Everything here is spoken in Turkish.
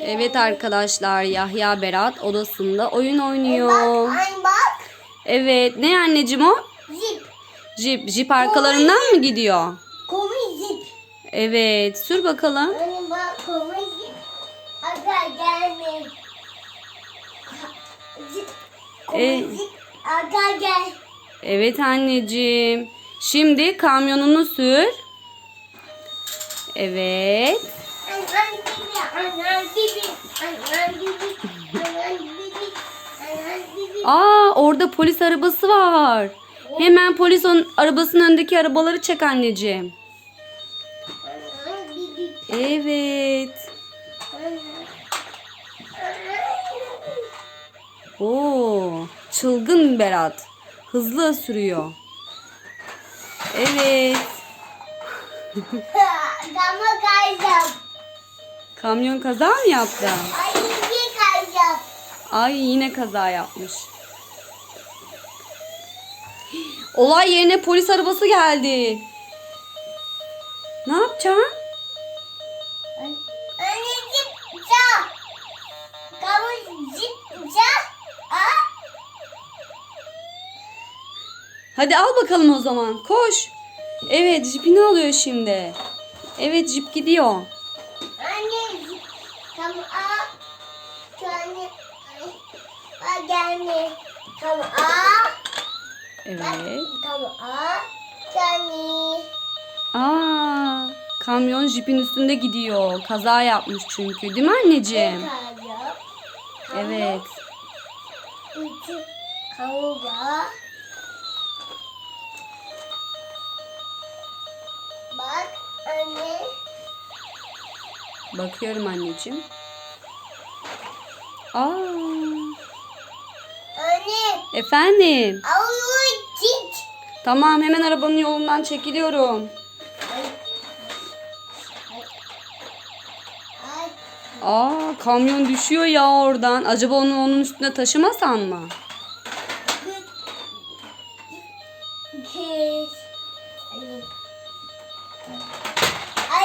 Evet arkadaşlar Yahya Berat odasında oyun oynuyor. Evet ne anneciğim o? Zip. Jip. Jip arkalarından mı gidiyor? Komi zip. Evet sür bakalım. E- gel. Evet anneciğim. Şimdi kamyonunu sür. Bibi. Aa orada polis arabası var. Hemen polis onun arabasının önündeki arabaları çek anneciğim. Evet. Oo, çılgın Berat. Hızlı sürüyor. Evet. Dama kayacağım. Kamyon kaza mı yaptı? Ay iyi kayacağım. Ay yine kaza yapmış. Olay yerine polis arabası geldi. Ne yapacaksın? Hadi al bakalım o zaman. Koş. Evet jipini alıyor şimdi. Evet jip gidiyor. Anne aa. Şu anne. Gelme. Kamu aa. Evet. Aa. Gelme. Aa, kamyon jipin üstünde gidiyor. Kaza yapmış çünkü. Değil mi anneciğim? Evet. İki kamu var. Anne. Bakıyorum anneciğim. Aa, Anne. efendim. Git. Tamam hemen arabanın yolundan çekiliyorum. Aa, kamyon düşüyor ya oradan. Acaba onu onun üstüne taşımasan mı? Anne. Thank you.